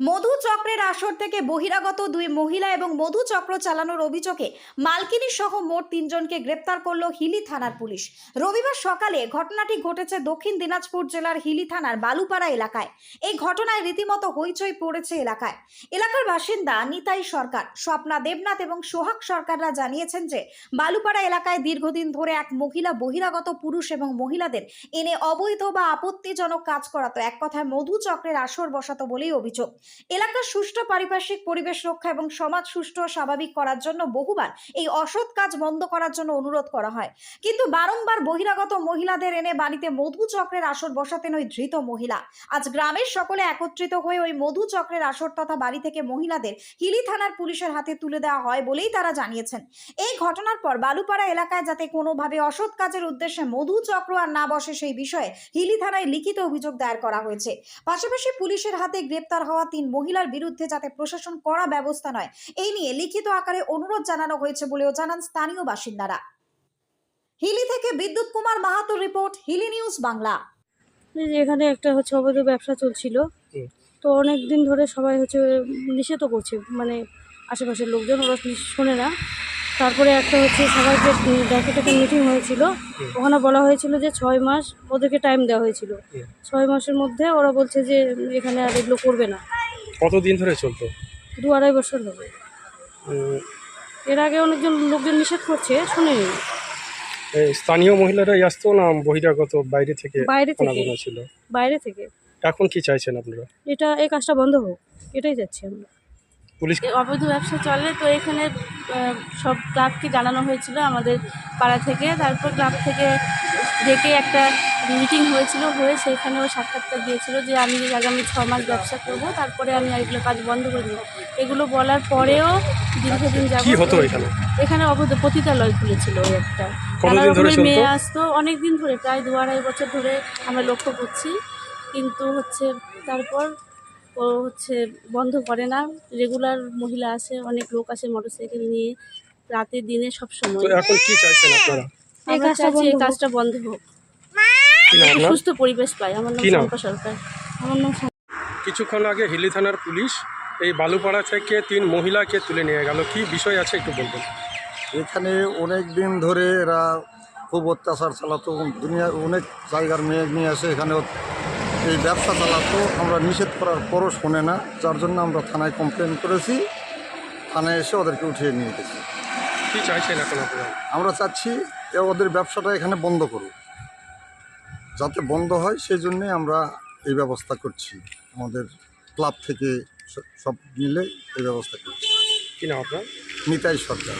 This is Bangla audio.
মধু চক্রের আসর থেকে বহিরাগত দুই মহিলা এবং মধু চক্র চালানোর অভিযোগে মালকিনী সহ মোট তিনজনকে গ্রেপ্তার করল হিলি থানার পুলিশ। রবিবার সকালে ঘটনাটি ঘটেছে দক্ষিণ দিনাজপুর জেলার হিলি থানার বালুপাড়া এলাকায়। এই ঘটনায় রীতিমতো হইচই পড়েছে এলাকায়। এলাকার বাসিন্দা নিতাই সরকার, স্বপ্না দেবনাথ এবং সোহাগ সরকাররা জানিয়েছেন যে, বালুপাড়া এলাকায় দীর্ঘদিন ধরে এক মহিলা বহিরাগত পুরুষ এবং মহিলাদের এনে অবৈধ বা আপত্তিজনক কাজ করাতো এক কথায় মধু চক্রের আসর বসাতো বলেই অভিযোগ। এলাকার সুষ্ঠু পারিপার্শ্বিক পরিবেশ রক্ষা এবং সমাজ সুষ্ঠু ও স্বাভাবিক করার জন্য বহুবার এই অসৎ কাজ বন্ধ করার জন্য অনুরোধ করা হয়। কিন্তু বারংবার বহিরাগত মহিলাদের এনে বাড়িতে মধু চক্রের আসর বসাতেন ওই ধৃত মহিলা। আজ গ্রামের সকলে একত্রিত হয়ে ওই মধু চক্রের আসর তথা বাড়ি থেকে মহিলাদের হিলি থানার পুলিশের হাতে তুলে দেওয়া হয় বলেই তারা জানিয়েছেন। এই ঘটনার পর বালুপাড়া এলাকায় যাতে কোনোভাবে অসৎ কাজের উদ্দেশ্যে মধু চক্র আর না বসে সেই বিষয়ে হিলি থানায় লিখিত অভিযোগ দায়ের করা হয়েছে। পাশাপাশি পুলিশের হাতে গ্রেপ্তার হওয়া তিন মহিলার বিরুদ্ধে যাতে প্রশাসন কড়া ব্যবস্থা নয়। এই নিয়ে লিখিত আকারে অনুরোধ জানানো হয়েছে বলেও জানান স্থানীয় বাসিন্দারা। হিলি থেকে বিদ্যুৎ কুমার মাহাতোর রিপোর্ট হিলি নিউজ বাংলা। যে এখানে একটা হচ্ছে অবৈধ ব্যবসা চলছিল। তো অনেক দিন ধরে সবাই হচ্ছে নিষেধও করছে মানে আশেপাশের লোকজন ওরা শোনে না। তারপরে একটা হচ্ছে সবাইকে ডাকেট একটা মিটিং হয়েছিল। ওখানে বলা হয়েছিল যে ছয় মাস ওদেরকে টাইম দেওয়া হয়েছিল। ছয় মাসের মধ্যে ওরা বলছে যে এখানে আর এগুলো করবে না। কতদিন ধরে চলতো? দু আড়াই বছর হবে এর আগে অনেকজন লোকজন নিষেধ করছে শুনেনি। এই স্থানীয় মহিলারাই আসতো না বহিরাগত বাইরে থেকে বাইরে থেকে ছিল? বাইরে থেকে। এখন কি চাইছেন আপনারা? এটা এই কাজটা বন্ধ হোক এটাই যাচ্ছি আমরা। পুলিশ অবৈধ ব্যবসা চলে তো এখানে সব ক্লাবকে জানানো হয়েছিল আমাদের পাড়া থেকে। তারপর ক্লাব থেকে ডেকে একটা মিটিং হয়েছিল হয়ে সেখানেও সাক্ষাৎকার দিয়েছিল যে আমি আগামী ছ মাস ব্যবসা করব তারপরে আমি আর এগুলো কাজ বন্ধ করে দেবো। এগুলো বলার পরেও দীর্ঘদিন যাব হতো এখানে? এখানে অবৈধ পতিতালয় খুলেছিল ওই একটা। কতদিন নানা রকমের মেয়ে আসতো অনেক দিন ধরে প্রায় দু আড়াই বছর ধরে আমরা লক্ষ্য করছি। কিন্তু হচ্ছে তারপর ও হচ্ছে বন্ধ করে না। রেগুলার মহিলা আসে অনেক লোক আসে মোটরসাইকেল নিয়ে রাতে দিনে সব সময় এখন কি চাইছেন আপনারা? এই আমরা কাজটা চাইছি এই বন্ধ হোক। কাজটা বন্ধ সুস্থ পরিবেশ পাই। আমার নাম সরকার। আমার নাম কিছুক্ষণ আগে হিলি থানার পুলিশ এই বালুপাড়া থেকে তিন মহিলাকে তুলে নিয়ে গেল। কি বিষয় আছে একটু বলবেন? এখানে অনেক দিন ধরে এরা খুব অত্যাচার চালাতো। দুনিয়ার অনেক জায়গার মেয়ে নিয়ে আসে এখানে এই ব্যবসা চালাতো। আমরা নিষেধ করার পরও শোনে না। যার জন্য আমরা থানায় কমপ্লেন করেছি। থানায় এসে ওদেরকে উঠিয়ে নিয়ে গেছি। কি চাইছেন এখন আপনারা? আমরা চাচ্ছি এ ওদের ব্যবসাটা এখানে বন্ধ করুক। যাতে বন্ধ হয় সেই জন্যে আমরা এই ব্যবস্থা করছি। আমাদের ক্লাব থেকে সব মিলে এই ব্যবস্থা করছি। কি নাম আপনার? নিতাই সরকার।